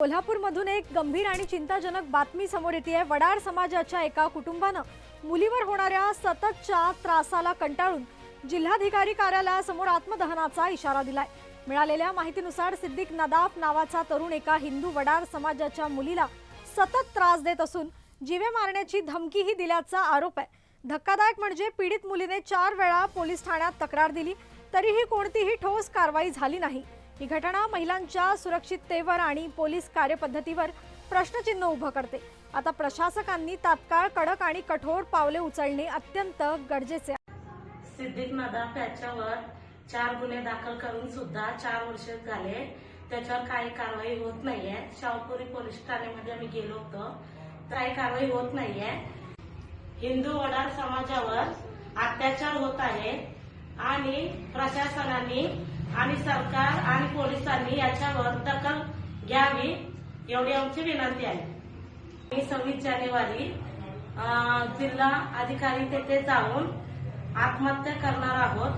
कोल्हापूरमधून एक गंभीर आणि चिंताजनक बातमी समोर येते आहे वडार समाजाच्या एका कुटुंबानं मुलीवर होणाऱ्या सततच्या त्रासाला कंटाळून जिल्हाधिकारी कार्यालयासमोर आत्मदहनाचा इशारा दिलाय. मिळालेल्या माहितीनुसार सिद्दीक नदाफ नावाचा तरुण एका हिंदू वडार समाजाच्या मुलीला सतत त्रास देत असून जीवे मारण्याची धमकीही दिल्याचा आरोप आहे. धक्कादायक म्हणजे पीडित मुलीने चार वेळा पोलीस ठाण्यात तक्रार दिली तरीही कोणतीही ठोस कारवाई झाली नाही. ही घटना महिलांच्या सुरक्षिततेवर आणि पोलीस कार्यपद्धतीवर प्रश्नचिन्ह उभं करते. आता प्रशासकांनी तात्काळ कडक आणि कठोर पावले उचलणे अत्यंत गरजेचे आहे. सिद्दीक नदाफ याच्यावर चार गुन्हे दाखल करून सुद्धा चार वर्ष झाले. त्याच्यावर काही कारवाई होत नाहीये. शाहपुरी पोलीस ठाण्यामध्ये आम्ही गेलो होतो. काही कारवाई होत नाहीये. हिंदू वडार समाजावर अत्याचार होत आहे. आणि प्रशासनाने आणि सरकार आणि पोलिसांनी याच्यावर दखल घ्यावी एवढी आमची विनंती आहे. मी सव्वीस जानेवारी जिल्हा अधिकारी तेथे जाऊन आत्महत्या करणार आहोत.